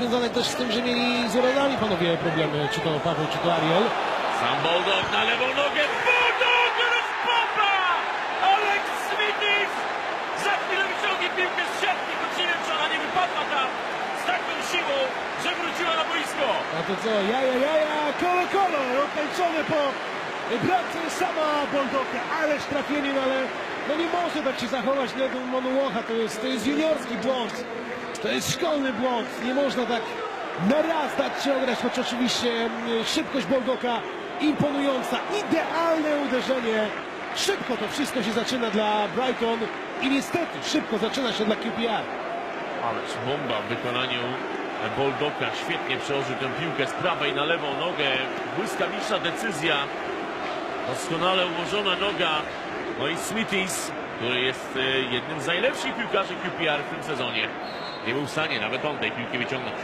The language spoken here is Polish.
Związane też z tym, że mieli z urazami panowie problemy, czy to Paweł, czy to Ariel. Sam Bulldog na lewą nogę. Bulldog rozpopa! Alex Smithis za chwilę wyciągnie piłkę z siatki, choć nie wiem, czy ona nie wypadła tam z taką siłą, że wróciła na boisko. A to co, jaja, jaja, kolo, kolo, otańczone po bramce sama Boldoka, ależ trafienie, no ale no nie może tak się zachować Ledu Monułocha, to jest, to jest juniorski błąd, to jest szkolny błąd, nie można tak na raz dać się ograć, choć oczywiście mm, szybkość Boldoka imponująca, idealne uderzenie, szybko to wszystko się zaczyna dla Brighton i niestety szybko zaczyna się dla QPR. Ależ bomba w wykonaniu Boldoka. Świetnie przełożył tę piłkę z prawej na lewą nogę. Błyskawiczna decyzja. Doskonale ułożona noga. No i Smithis, który jest e, jednym z najlepszych piłkarzy QPR w tym sezonie. Nie był w stanie nawet on tej piłki wyciągnąć.